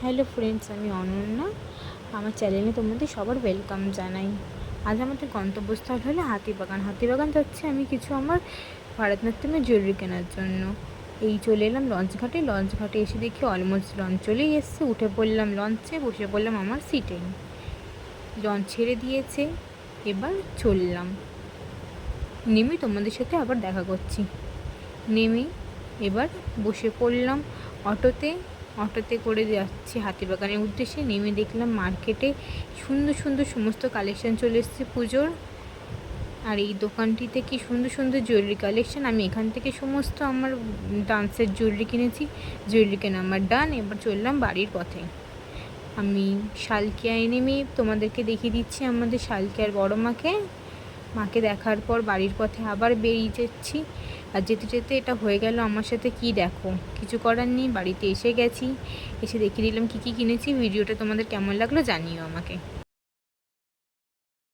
Hello friends আমি অনন্যা। আমার চ্যানেলে তোমাদের সবার ওয়েলকাম জানাই। আজ আমাদের গন্তব্যস্থল হলো হাতিবাগান। হাতিবাগান যাচ্ছে আমি কিছু আমার ভারতনাট্যমের জরুরি কেনার জন্য। এই চলে এলাম লঞ্চ ঘাটে। লঞ্চ ঘাটে এসে দেখি অলমোস্ট লঞ্চ চলেই এসছে। উঠে পড়লাম লঞ্চে বসে পড়লাম আমার সিটে লঞ্চ ছেড়ে দিয়েছে, এবার চললাম। নেমে তোমাদের সাথে আবার দেখা করছি। নেমে এবার বসে পড়লাম অটোতে। অটোতে করে যাচ্ছি হাতিবাগানের উদ্দেশ্যে। নেমে দেখলাম মার্কেটে সুন্দর সুন্দর সমস্ত কালেকশান চলে এসেছে পুজোর। আর এই দোকানটিতে কি সুন্দর সুন্দর জুয়েলারি কালেকশান আমি এখান থেকে সমস্ত আমার ডান্সের জুয়েলারি কিনেছি। জুয়েলারি কেনা আমার ডান এবার চললাম বাড়ির পথে। আমি শালকিয়ায় নেমে তোমাদেরকে দেখিয়ে দিচ্ছি আমাদের শালকিয়ার বড় মাকে। মাকে দেখার পর বাড়ির পথে আবার বেরিয়ে যাচ্ছি। আর যেতে যেতে এটা হয়ে গেল আমার সাথে কি দেখো? কিছু করার নেই, বাড়িতে এসে গেছি। এসে দেখিয়ে দিলাম কি কি কিনেছি। ভিডিওটা তোমাদের কেমন লাগল জানিও আমাকে।